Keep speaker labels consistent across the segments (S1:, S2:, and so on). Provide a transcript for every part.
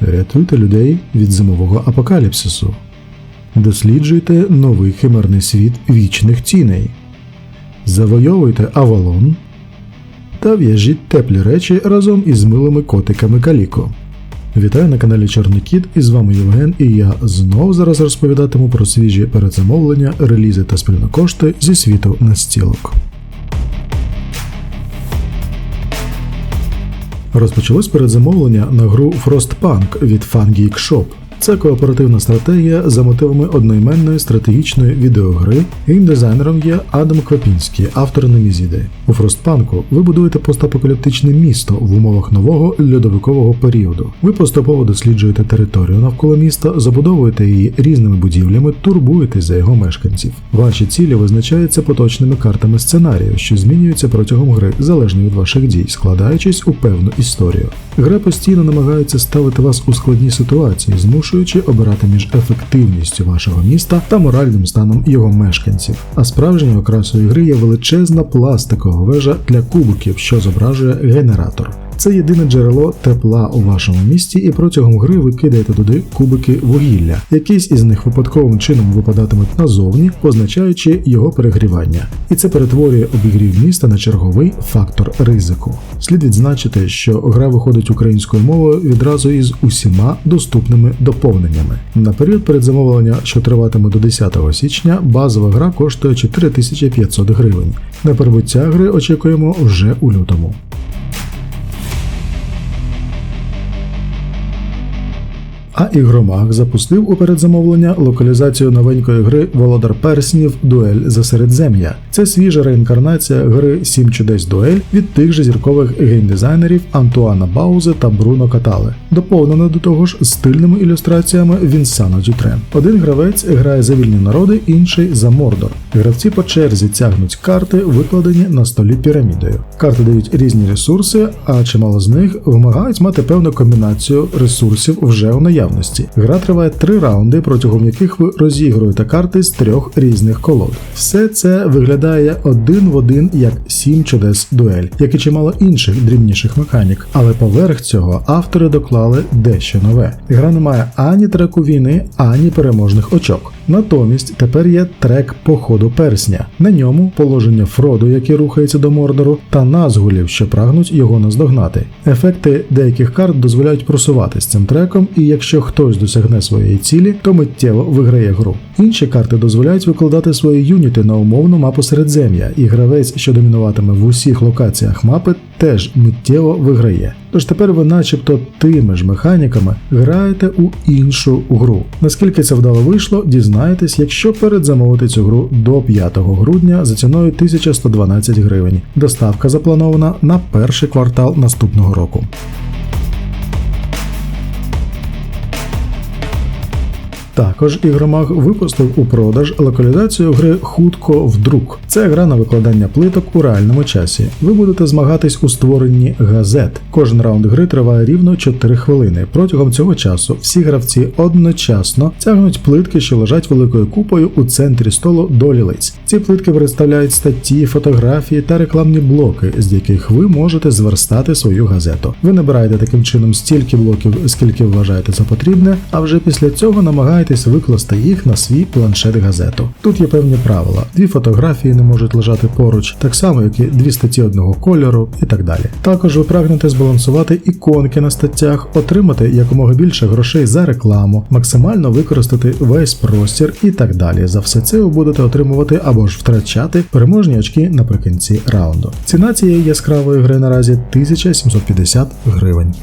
S1: Рятуйте людей від зимового апокаліпсису. Досліджуйте новий химерний світ вічних тіней. Завойовуйте Авалон та в'яжіть теплі речі разом із милими котиками Каліко. Вітаю на каналі Чорний Кіт, і з вами Євген, і я знов зараз розповідатиму про свіжі передзамовлення, релізи та спільнокошти зі світу настілок. Розпочалось передзамовлення на гру Frostpunk від FunGeek Shop. Це кооперативна стратегія за мотивами одноіменної стратегічної відеогри. Геймдизайнером є Адам Квапінський, автор Немізіди. У Фростпанку ви будуєте постапокаліптичне місто в умовах нового льодовикового періоду. Ви поступово досліджуєте територію навколо міста, забудовуєте її різними будівлями, турбуєтесь за його мешканців. Ваші цілі визначаються поточними картами сценарію, що змінюються протягом гри залежно від ваших дій, складаючись у певну історію. Гра постійно намагається ставити вас у складні ситуації, змушуючи обирати між ефективністю вашого міста та моральним станом його мешканців. А справжньою окрасою гри є величезна пластикова вежа для кубиків, що зображує генератор. Це єдине джерело тепла у вашому місті, і протягом гри ви кидаєте туди кубики вугілля. Якісь із них випадковим чином випадатимуть назовні, позначаючи його перегрівання. І це перетворює обігрів міста на черговий фактор ризику. Слід відзначити, що гра виходить українською мовою відразу із усіма доступними доповненнями. На період передзамовлення, що триватиме до 10 січня, базова гра коштує 4500 гривень. На прибуття гри очікуємо вже у лютому. А ігромаг запустив у передзамовлення локалізацію новенької гри Володар Перснів Дуель за Середзем'я. Це свіжа реінкарнація гри Сім чудес Дуель від тих же зіркових геймдизайнерів Антуана Баузе та Бруно Катале, доповнена до того ж стильними ілюстраціями Вінсана Дютре. Один гравець грає за вільні народи, інший за Мордор. Гравці по черзі тягнуть карти, викладені на столі пірамідою. Карти дають різні ресурси, а чимало з них вимагають мати певну комбінацію ресурсів вже у наявності. Гра триває три раунди, протягом яких ви розігруєте карти з трьох різних колод. Все це виглядає один в один як сім чудес дуель, як і чимало інших дрібніших механік. Але поверх цього автори доклали дещо нове. Гра не має ані треку війни, ані переможних очок. Натомість тепер є трек походу персня. На ньому положення Фроду, який рухається до Мордору, та назгулів, що прагнуть його наздогнати. Ефекти деяких карт дозволяють просуватись цим треком, і якщо хтось досягне своєї цілі, то миттєво виграє гру. Інші карти дозволяють викладати свої юніти на умовну мапу Середзем'я, і гравець, що домінуватиме в усіх локаціях мапи, теж миттєво виграє. Тож тепер ви, начебто, тими ж механіками граєте у іншу гру. Наскільки це вдало вийшло, дізнаєтесь, якщо передзамовити цю гру до 5 грудня за ціною 1112 гривень. Доставка запланована на перший квартал наступного року. Також ігромаг випустив у продаж локалізацію гри Хутко в друк. Це гра на викладання плиток у реальному часі. Ви будете змагатись у створенні газет. Кожен раунд гри триває рівно 4 хвилини. Протягом цього часу всі гравці одночасно тягнуть плитки, що лежать великою купою у центрі столу до лілиць. Ці плитки представляють статті, фотографії та рекламні блоки, з яких ви можете зверстати свою газету. Ви набираєте таким чином стільки блоків, скільки вважаєте за потрібне, а вже після цього намагаєтесь викласти їх на свій планшет газету. Тут є певні правила: дві фотографії не можуть лежати поруч, так само як і дві статті одного кольору і так далі. Також ви прагнете збалансувати іконки на статтях, отримати якомога більше грошей за рекламу, максимально використати весь простір і так далі. За все це ви будете отримувати або ж втрачати переможні очки наприкінці раунду. Ціна цієї яскравої гри наразі 1750 гривень.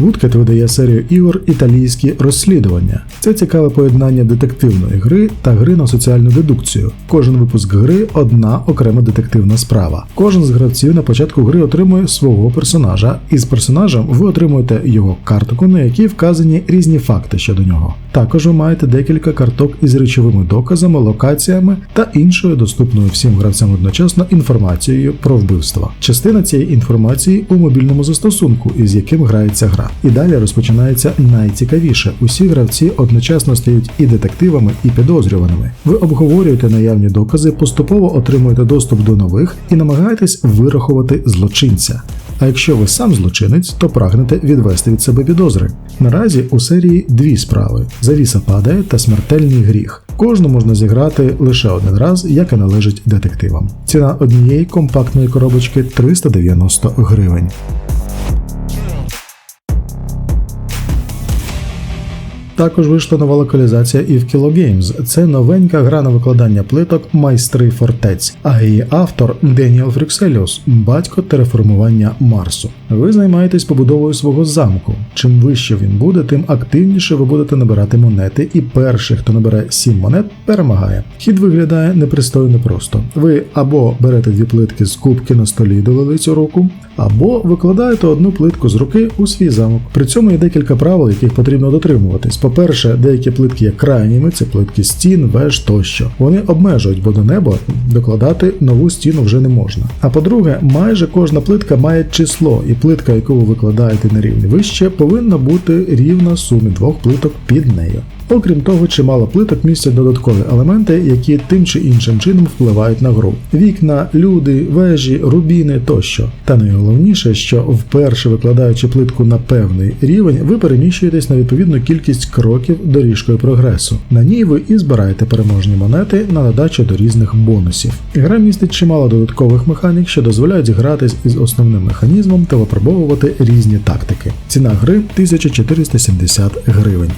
S1: Woodcat видає серію ігор Італійські розслідування. Це цікаве поєднання детективної гри та гри на соціальну дедукцію. Кожен випуск гри одна окрема детективна справа. Кожен з гравців на початку гри отримує свого персонажа, і з персонажем ви отримуєте його картку, на якій вказані різні факти щодо нього. Також ви маєте декілька карток із речовими доказами, локаціями та іншою доступною всім гравцям одночасно інформацією про вбивство. Частина цієї інформації у мобільному застосунку, із яким грається гра. І далі розпочинається найцікавіше. Усі гравці одночасно одночасно стають і детективами, і підозрюваними. Ви обговорюєте наявні докази, поступово отримуєте доступ до нових і намагаєтесь вирахувати злочинця. А якщо ви сам злочинець, то прагнете відвести від себе підозри. Наразі у серії дві справи: завіса падає та смертельний гріх. Кожну можна зіграти лише один раз, як і належить детективам. Ціна однієї компактної коробочки 390 гривень. Також вийшла нова локалізація в Kilo Games. Це новенька гра на викладання плиток майстри фортець, а її автор Деніел Фрюкселіус, батько тереформування Марсу. Ви займаєтесь побудовою свого замку. Чим вище він буде, тим активніше ви будете набирати монети, і перший, хто набере 7 монет, перемагає. Хід виглядає непристойно просто. Ви або берете дві плитки з кубки на столі і долили цю руку, або викладаєте одну плитку з руки у свій замок. При цьому є декілька правил, яких потрібно дотримуватись. По-перше, деякі плитки є крайніми, це плитки стін, веж тощо. Вони обмежують, бо до неба докладати нову стіну вже не можна. А по-друге, майже кожна плитка має число, і плитка, яку ви викладаєте на рівні вище, повинна бути рівна сумі двох плиток під нею. Окрім того, чимало плиток містять додаткові елементи, які тим чи іншим чином впливають на гру: вікна, люди, вежі, рубіни тощо. Та найголовніше, що вперше викладаючи плитку на певний рівень, ви переміщуєтесь на відповідну кількість кроків доріжкою прогресу. На ній ви і збираєте переможні монети на додачу до різних бонусів. Гра містить чимало додаткових механік, що дозволяють гратись із основним механізмом та випробовувати різні тактики. Ціна гри 1470 гривень.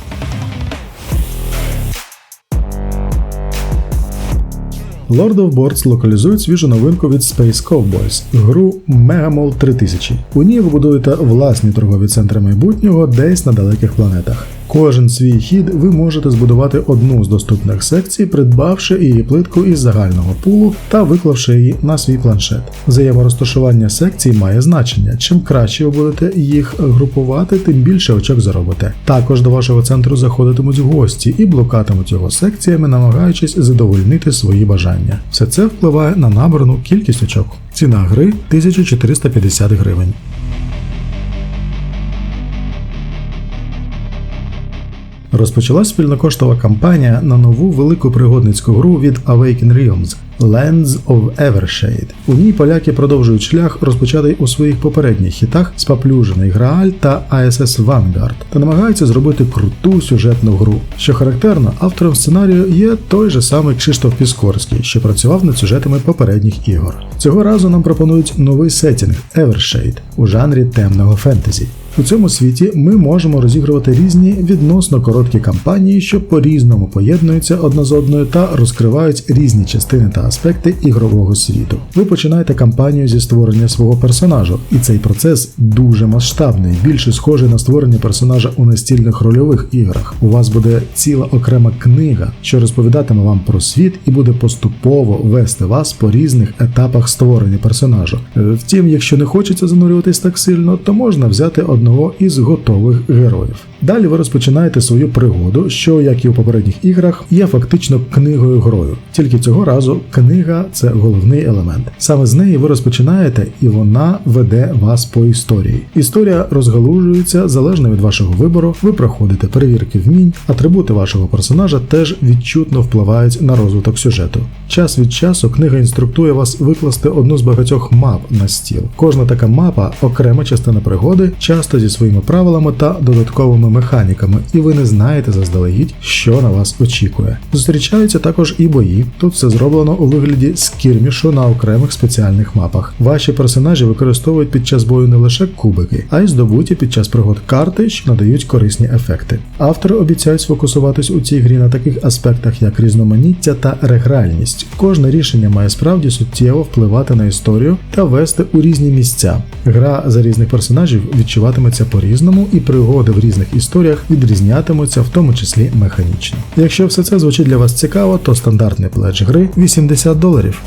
S1: Lord of Boards локалізують свіжу новинку від Space Cowboys – гру Megamall 3000. У ній ви будуєте власні торгові центри майбутнього десь на далеких планетах. Кожен свій хід ви можете збудувати одну з доступних секцій, придбавши її плитку із загального пулу та виклавши її на свій планшет. Взаєморозташування секцій має значення. Чим краще ви будете їх групувати, тим більше очок заробите. Також до вашого центру заходитимуть гості і блокатимуть його секціями, намагаючись задовольнити свої бажання. Все це впливає на набрану кількість очок. Ціна гри 1450 гривень. Розпочалась спільнокоштова кампанія на нову велику пригодницьку гру від Awaken Realms Lands of Evershade. У ній поляки продовжують шлях, розпочатий у своїх попередніх хітах Спаплюжений Грааль та ISS Vanguard, та намагаються зробити круту сюжетну гру. Що характерно, автором сценарію є той же самий Кшиштоф Піскорський, що працював над сюжетами попередніх ігор. Цього разу нам пропонують новий сеттінг Evershade у жанрі темного фентезі. У цьому світі ми можемо розігрувати різні відносно короткі кампанії, що по-різному поєднуються одна з одною та розкривають різні частини та аспекти ігрового світу. Ви починаєте кампанію зі створення свого персонажу, і цей процес дуже масштабний, більше схожий на створення персонажа у настільних рольових іграх. У вас буде ціла окрема книга, що розповідатиме вам про світ і буде поступово вести вас по різних етапах створення персонажу. Е, Втім, якщо не хочеться занурюватись так сильно, то можна взяти одного із готових героїв. Далі ви розпочинаєте свою пригоду, що, як і у попередніх іграх, є фактично книгою грою. Тільки цього разу книга це головний елемент. Саме з неї ви розпочинаєте, і вона веде вас по історії. Історія розгалужується залежно від вашого вибору. Ви проходите перевірки вмінь, атрибути вашого персонажа теж відчутно впливають на розвиток сюжету. Час від часу книга інструктує вас викласти одну з багатьох мап на стіл. Кожна така мапа окрема частина пригоди, часто зі своїми правилами та додатковими механіками, і ви не знаєте заздалегідь, що на вас очікує. Зустрічаються також і бої. Тут все зроблено у вигляді скірмішу на окремих спеціальних мапах. Ваші персонажі використовують під час бою не лише кубики, а й здобуті під час пригод карти, що надають корисні ефекти. Автори обіцяють сфокусуватись у цій грі на таких аспектах, як різноманіття та регральність. Кожне рішення має справді суттєво впливати на історію та вести у різні місця. Гра за різних персонажів відчуватиметься по-різному, і пригоди в різних історіях відрізнятимуться, в тому числі механічно. Якщо все це звучить для вас цікаво, то стандартний пледж гри 80 доларів.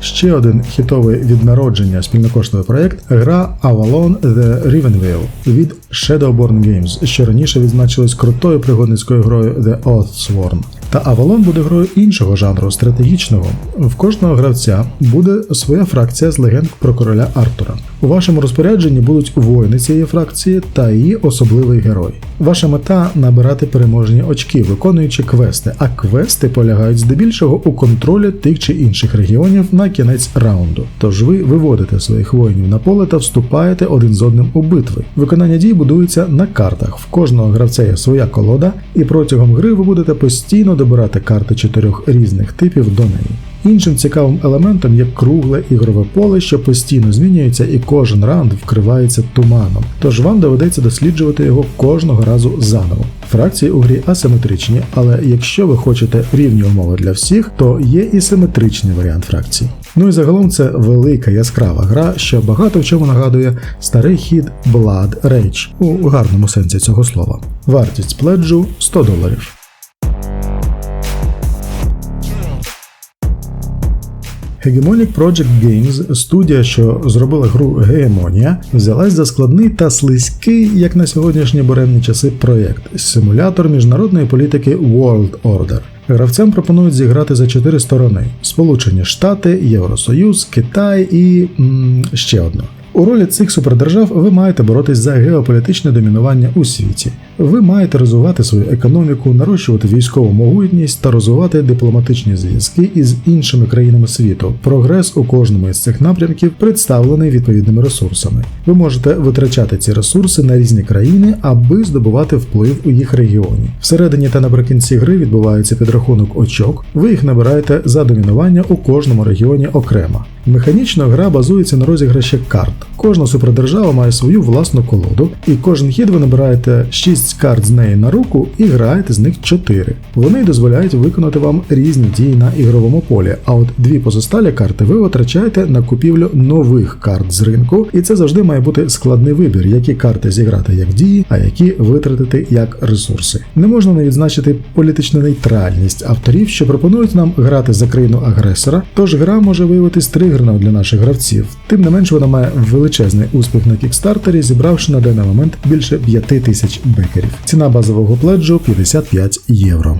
S1: Ще один хітовий від народження спільнокоштовий проект гра Avalon The Rivenvale від Shadowborn Games, що раніше відзначилась крутою пригодницькою грою The Oathsworn. Та Avalon буде грою іншого жанру, стратегічного. В кожного гравця буде своя фракція з легенд про короля Артура. У вашому розпорядженні будуть воїни цієї фракції та її особливий герой. Ваша мета набирати переможні очки, виконуючи квести, а квести полягають здебільшого у контролі тих чи інших регіонів на кінець раунду. Тож ви виводите своїх воїнів на поле та вступаєте один з одним у битви. Виконання дій будується на картах. В кожного гравця є своя колода, і протягом гри ви будете постійно добирати карти чотирьох різних типів до неї. Іншим цікавим елементом є кругле ігрове поле, що постійно змінюється і кожен раунд вкривається туманом, тож вам доведеться досліджувати його кожного разу заново. Фракції у грі асиметричні, але якщо ви хочете рівні умови для всіх, то є і симетричний варіант фракцій. Ну і загалом це велика яскрава гра, що багато в чому нагадує старий хід Blood Rage у гарному сенсі цього слова. Вартість пледжу 100 доларів. Hegemonic Project Games, студія, що зробила гру Гегемонія, взялась за складний та слизький, як на сьогоднішні буремні часи, проєкт симулятор міжнародної політики World Order. Гравцям пропонують зіграти за чотири сторони: Сполучені Штати, Євросоюз, Китай і м, ще одна. У ролі цих супердержав ви маєте боротись за геополітичне домінування у світі. Ви маєте розвивати свою економіку, нарощувати військову могутність та розвивати дипломатичні зв'язки із іншими країнами світу. Прогрес у кожному із цих напрямків представлений відповідними ресурсами. Ви можете витрачати ці ресурси на різні країни, аби здобувати вплив у їх регіоні. Всередині та наприкінці гри відбувається підрахунок очок. Ви їх набираєте за домінування у кожному регіоні окремо. Механічно гра базується на розіграші карт. Кожна супердержава має свою власну колоду, і кожен хід ви набираєте 6 карт з неї на руку і граєте з них 4. Вони дозволяють виконати вам різні дії на ігровому полі, а от дві позосталі карти ви витрачаєте на купівлю нових карт з ринку, і це завжди має бути складний вибір, які карти зіграти як дії, а які витратити як ресурси. Не можна не відзначити політичну нейтральність авторів, що пропонують нам грати за країну агресора, тож гра може виявитись тригерною для наших гравців. Тим не менш вона має величезний успіх на кікстартері, зібравши на даний момент більше 5 тисяч бекерів. Ціна базового пледжу 55 євро.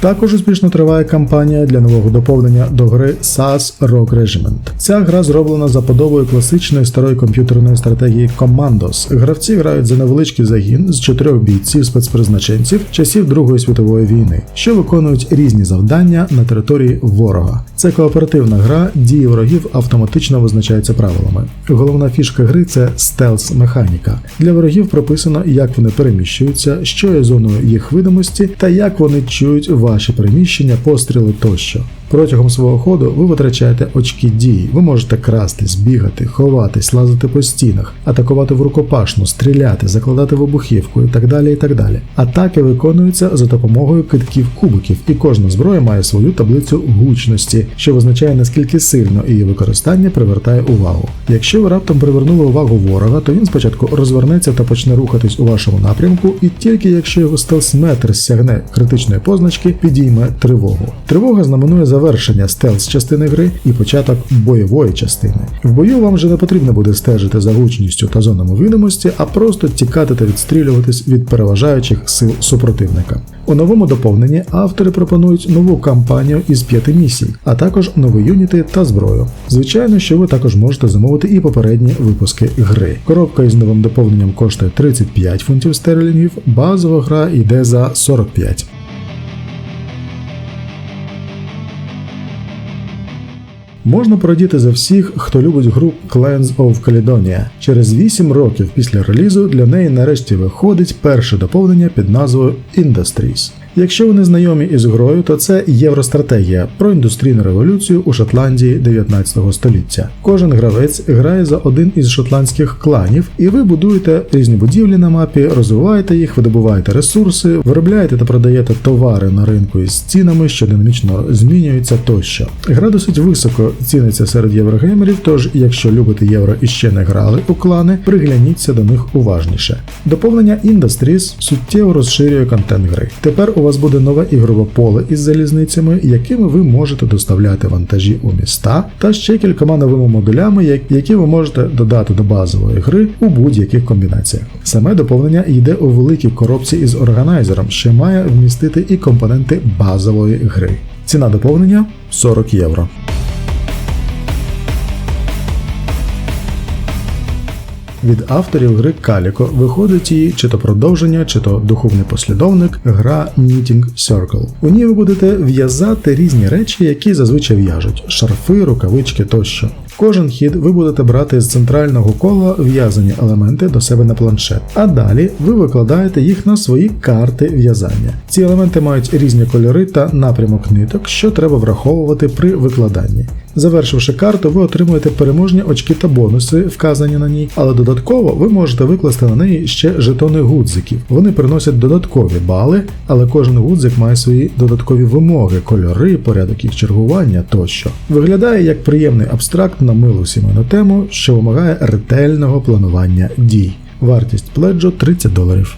S1: Також успішно триває кампанія для нового доповнення до гри SAS Rock Regiment. Ця гра зроблена за подобою класичної старої комп'ютерної стратегії Commandos. Гравці грають за невеличкий загін з чотирьох бійців спецпризначенців часів Другої світової війни, що виконують різні завдання на території ворога. Це кооперативна гра, дії ворогів автоматично визначаються правилами. Головна фішка гри це стелс механіка. Для ворогів прописано, як вони переміщуються, що є зоною їх видимості та як вони чують ваші приміщення, постріли тощо. Протягом свого ходу ви витрачаєте очки дії. Ви можете красти, збігати, ховатись, лазити по стінах, атакувати в рукопашну, стріляти, закладати вибухівку і так далі. і так далі. Атаки виконуються за допомогою китків кубиків, і кожна зброя має свою таблицю гучності, що визначає наскільки сильно її використання привертає увагу. Якщо ви раптом привернули увагу ворога, то він спочатку розвернеться та почне рухатись у вашому напрямку, і тільки якщо його стелсметр сягне критичної позначки, підійме тривогу. Тривога знаменує завершення стелс частини гри і початок бойової частини. В бою вам вже не потрібно буде стежити за гучністю та зонами видимості, а просто тікати та відстрілюватись від переважаючих сил супротивника. У новому доповненні автори пропонують нову кампанію із п'яти місій, а також нові юніти та зброю. Звичайно, що ви також можете замовити і попередні випуски гри. Коробка із новим доповненням коштує 35 фунтів стерлінгів, базова гра йде за 45. Можна порадіти за всіх, хто любить гру Clans of Caledonia. Через 8 років після релізу для неї нарешті виходить перше доповнення під назвою Industries. Якщо ви не знайомі із грою, то це євростратегія про індустрійну революцію у Шотландії 19 століття. Кожен гравець грає за один із шотландських кланів, і ви будуєте різні будівлі на мапі, розвиваєте їх, видобуваєте ресурси, виробляєте та продаєте товари на ринку із цінами, що динамічно змінюються тощо. Гра досить високо ціниться серед єврогеймерів, тож, якщо любите євро і ще не грали у клани, пригляніться до них уважніше. Доповнення Industries суттєво розширює контент гри. Тепер у вас буде нове ігрове поле із залізницями, якими ви можете доставляти вантажі у міста, та ще кількома новими модулями, які ви можете додати до базової гри у будь-яких комбінаціях. Саме доповнення йде у великій коробці із органайзером, що має вмістити і компоненти базової гри. Ціна доповнення 40 євро. Від авторів гри Каліко виходить її чи то продовження, чи то духовний послідовник гра Knitting Circle. У ній ви будете в'язати різні речі, які зазвичай в'яжуть: шарфи, рукавички тощо. Кожен хід ви будете брати з центрального кола в'язані елементи до себе на планшет, а далі ви викладаєте їх на свої карти в'язання. Ці елементи мають різні кольори та напрямок ниток, що треба враховувати при викладанні. Завершивши карту, ви отримуєте переможні очки та бонуси, вказані на ній, але додатково ви можете викласти на неї ще жетони гудзиків. Вони приносять додаткові бали, але кожен гудзик має свої додаткові вимоги, кольори, порядок їх чергування тощо. Виглядає як приємний абстракт на милу сімейну тему, що вимагає ретельного планування дій. Вартість пледжу 30 доларів.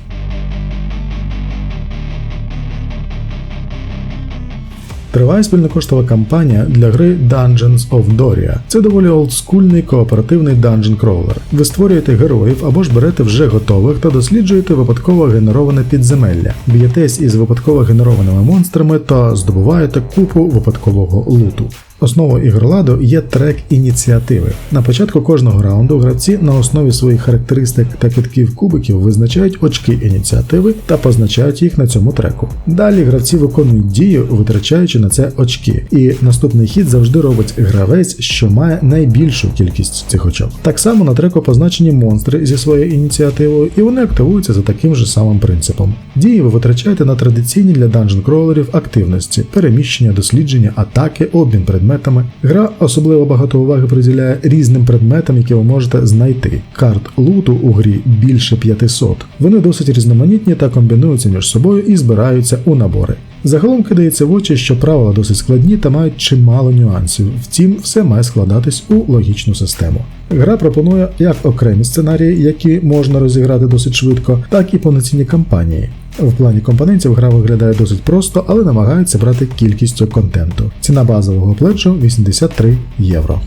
S1: Триває спільнокоштова кампанія для гри Dungeons of Doria. Це доволі олдскульний кооперативний dungeon crawler. Ви створюєте героїв або ж берете вже готових та досліджуєте випадково генероване підземелля, б'єтесь із випадково генерованими монстрами та здобуваєте купу випадкового луту. Основою ігроладу є трек ініціативи. На початку кожного раунду гравці на основі своїх характеристик та китків кубиків визначають очки ініціативи та позначають їх на цьому треку. Далі гравці виконують дію, витрачаючи на це очки, і наступний хід завжди робить гравець, що має найбільшу кількість цих очок. Так само на треку позначені монстри зі своєю ініціативою, і вони активуються за таким же самим принципом. Дії ви витрачаєте на традиційні для данжен кролерів активності, переміщення, дослідження, атаки, обмін предметами. Гра особливо багато уваги приділяє різним предметам, які ви можете знайти. Карт луту у грі більше 500. Вони досить різноманітні та комбінуються між собою і збираються у набори. Загалом кидається в очі, що правила досить складні та мають чимало нюансів. Втім, все має складатись у логічну систему. Гра пропонує як окремі сценарії, які можна розіграти досить швидко, так і повноцінні кампанії. В плані компонентів гра виглядає досить просто, але намагається брати кількістю контенту. Ціна базового плечу 83 євро.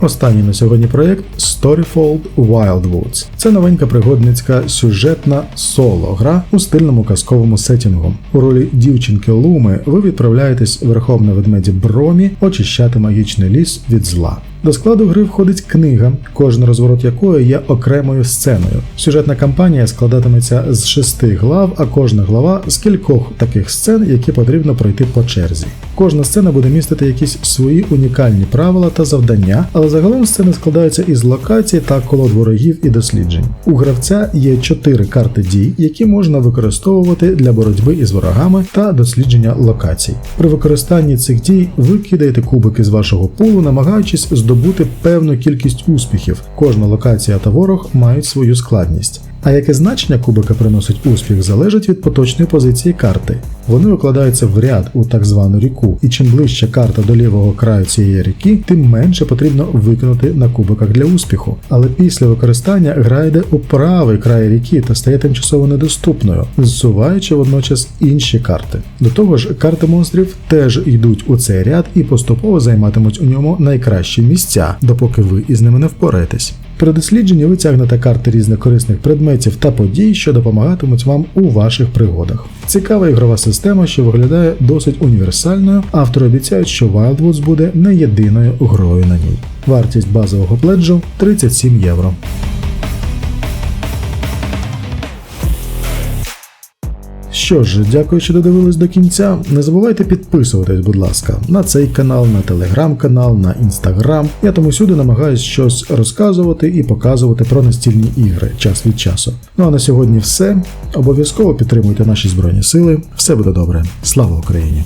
S1: Останній на сьогодні проєкт Storyfold Wildwoods. Це новенька пригодницька сюжетна соло-гра у стильному казковому сетінгу. У ролі дівчинки Луми ви відправляєтесь верхом на ведмеді Бромі очищати магічний ліс від зла. До складу гри входить книга, кожен розворот якої є окремою сценою. Сюжетна кампанія складатиметься з шести глав, а кожна глава з кількох таких сцен, які потрібно пройти по черзі. Кожна сцена буде містити якісь свої унікальні правила та завдання, але загалом сцени складаються із локацій та колод ворогів і досліджень. У гравця є чотири карти дій, які можна використовувати для боротьби із ворогами та дослідження локацій. При використанні цих дій ви кидаєте кубики з вашого пулу, намагаючись здобути певну кількість успіхів. Кожна локація та ворог мають свою складність. А яке значення кубика приносить успіх, залежить від поточної позиції карти. Вони викладаються в ряд у так звану ріку, і чим ближче карта до лівого краю цієї ріки, тим менше потрібно викинути на кубиках для успіху. Але після використання гра йде у правий край ріки та стає тимчасово недоступною, зсуваючи водночас інші карти. До того ж, карти монстрів теж йдуть у цей ряд і поступово займатимуть у ньому найкращі місця, допоки ви із ними не впораєтесь. При дослідженні ви тягнете карти різних корисних предметів та подій, що допомагатимуть вам у ваших пригодах. Цікава ігрова система, що виглядає досить універсальною. Автори обіцяють, що Wildwoods буде не єдиною грою на ній. Вартість базового пледжу 37 євро. Що ж, дякую, що додивились до кінця. Не забувайте підписуватись, будь ласка, на цей канал, на телеграм-канал, на інстаграм. Я там усюди намагаюсь щось розказувати і показувати про настільні ігри час від часу. Ну а на сьогодні все. Обов'язково підтримуйте наші збройні сили. Все буде добре. Слава Україні!